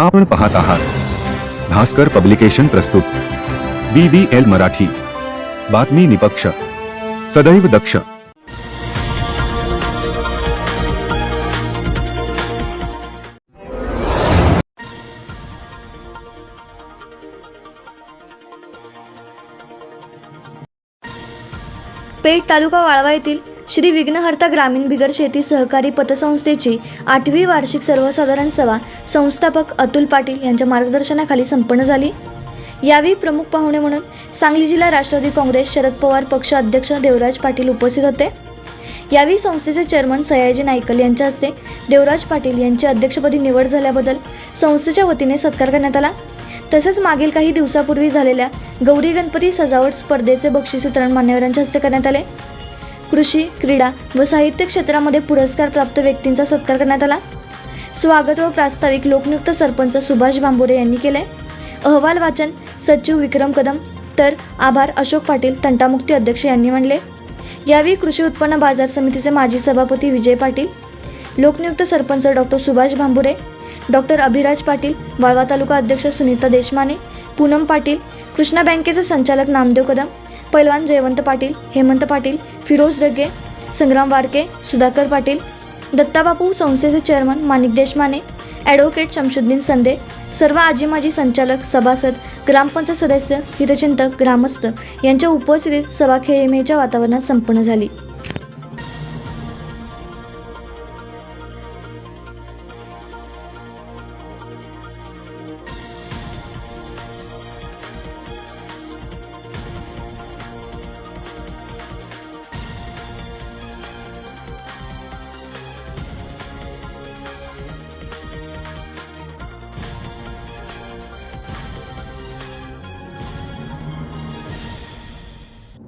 आपण पाहत आहात. भास्कर पब्लिकेशन प्रस्तुत. B B L Marathi. बातमी निपक्ष. सदैव दक्ष. पेठ तालुका वाळवा येथील श्री विघ्नहर्ता ग्रामीण बिगर शेती सहकारी पतसंस्थेची आठवी वार्षिक सर्वसाधारण सभा संस्थापक अतुल पाटील यांच्या मार्गदर्शनाखाली संपन्न झाली. यावेळी प्रमुख पाहुणे म्हणून सांगली जिल्हा राष्ट्रवादी काँग्रेस शरद पवार पक्ष अध्यक्ष देवराज पाटील उपस्थित होते. यावेळी संस्थेचे चेअरमन सयाजी नायकल यांच्या हस्ते देवराज पाटील यांची अध्यक्षपदी निवड झाल्याबद्दल संस्थेच्या वतीने सत्कार करण्यात आला. तसेच मागील काही दिवसापूर्वी झालेल्या गौरी गणपती सजावट स्पर्धेचे बक्षीस वितरण मान्यवरांच्या हस्ते करण्यात आले. कृषी क्रीडा व साहित्य क्षेत्रामध्ये पुरस्कार प्राप्त व्यक्तींचा सत्कार करण्यात आला. स्वागत व प्रास्ताविक लोकनियुक्त सरपंच सुभाष बांबोरे यांनी केले अहवाल वाचन सचिव विक्रम कदम तर आभार अशोक पाटील तंटामुक्ती अध्यक्ष यांनी म्हणले यावेळी कृषी उत्पन्न बाजार समितीचे माजी सभापती विजय पाटील लोकनियुक्त सरपंच डॉक्टर सुभाष भांबुरे डॉक्टर अभिराज पाटील वाळवा तालुका अध्यक्ष सुनीता देशमाने पूनम पाटील कृष्णा बँकेचे संचालक नामदेव कदम पैलवान जयवंत पाटील हेमंत पाटील फिरोज दगे संग्राम वारके सुधाकर पाटील दत्ताबापू संस्थेचे चेअरमन माणिक देशमाने ॲडव्होकेट शमशुद्दीन संदे सर्व आजी माजी संचालक सभासद ग्रामपंचायत सदस्य हितचिंतक ग्रामस्थ यांच्या उपस्थितीत सभा खेळीमेच्या वातावरणात संपन्न झाली.